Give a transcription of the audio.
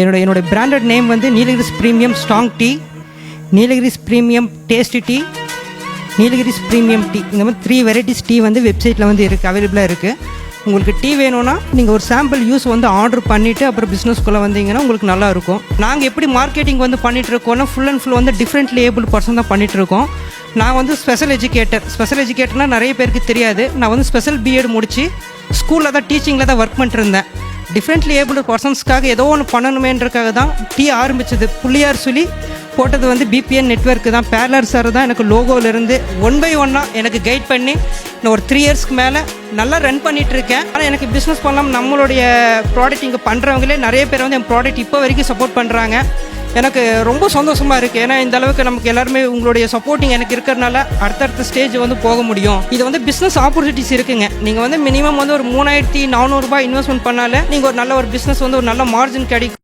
என்னோட என்னோட branded name வந்து Nilgiris premium strong tea Nilgiris premium tasty tea Nilgiris premium tea இந்த மாதிரி த்ரீ வெரைட்டிஸ் டீ வந்து வெப்சைட்டில் வந்து இருக்குது அவைலபிளாக இருக்குது உங்களுக்கு டீ வேணும்னா நீங்கள் ஒரு சாம்பிள் யூஸ் வந்து ஆர்டர் பண்ணிவிட்டு அப்புறம் பிஸ்னஸ்குள்ளே வந்தீங்கன்னா உங்களுக்கு நல்லாயிருக்கும் நாங்கள் எப்படி மார்க்கெட்டிங் வந்து பண்ணிட்டு இருக்கோம்னா ஃபுல் அண்ட் ஃபுல் வந்து டிஃப்ரெண்ட் லேபிள் பர்சன் தான் பண்ணிகிட்ருக்கோம் நான் வந்து ஸ்பெஷல் எஜுகேட்டர் ஸ்பெஷல் எஜுகேட்டர்னால் நிறைய பேருக்கு தெரியாது. நான் வந்து ஸ்பெஷல் பிஎட் முடித்து ஸ்கூலில் தான் டீச்சிங்கில் தான் ஒர்க் பண்ணிட்டுருந்தேன் டிஃப்ரெண்ட்லி ஏபிள் பர்சன்ஸ்க்காக ஏதோ ஒன்று பண்ணணுமேன்றக்காக தான் டீ ஆரம்பிச்சது. புள்ளியார் சொல்லி போட்டது வந்து பிபிஎன் நெட்வொர்க்கு தான். பேர்லர் சார் தான் எனக்கு லோகோவிலேருந்து ஒன் பை ஒன்னாக எனக்கு கைட் பண்ணி நான் ஒரு த்ரீ இயர்ஸ்க்கு மேலே நல்லா ரன் பண்ணிகிட்ருக்கேன் ஆனால் எனக்கு பிஸ்னஸ் பண்ணலாம் நம்மளுடைய ப்ராடக்ட் இங்கே பண்ணுறவங்களே நிறைய பேர் வந்து என் ப்ராடக்ட் இப்போ வரைக்கும் சப்போர்ட் பண்ணுறாங்க எனக்கு ரொம்ப சந்தோஷமாக இருக்குது ஏன்னா இந்த அளவுக்கு நமக்கு எல்லாருமே உங்களுடைய சப்போர்ட்டிங் எனக்கு இருக்கிறனால அடுத்தடுத்த ஸ்டேஜ் வந்து போக முடியும். இது வந்து பிஸ்னஸ் ஆப்பர்ச்சுனிட்டிஸ் இருக்குங்க. நீங்கள் வந்து மினிமம் வந்து ஒரு மூணாயிரத்தி நானூறுரூபா இன்வெஸ்ட்மெண்ட் பண்ணாலே நீங்கள் ஒரு நல்ல ஒரு பிஸ்னஸ் வந்து ஒரு நல்ல மார்ஜின் கிடைக்கும்.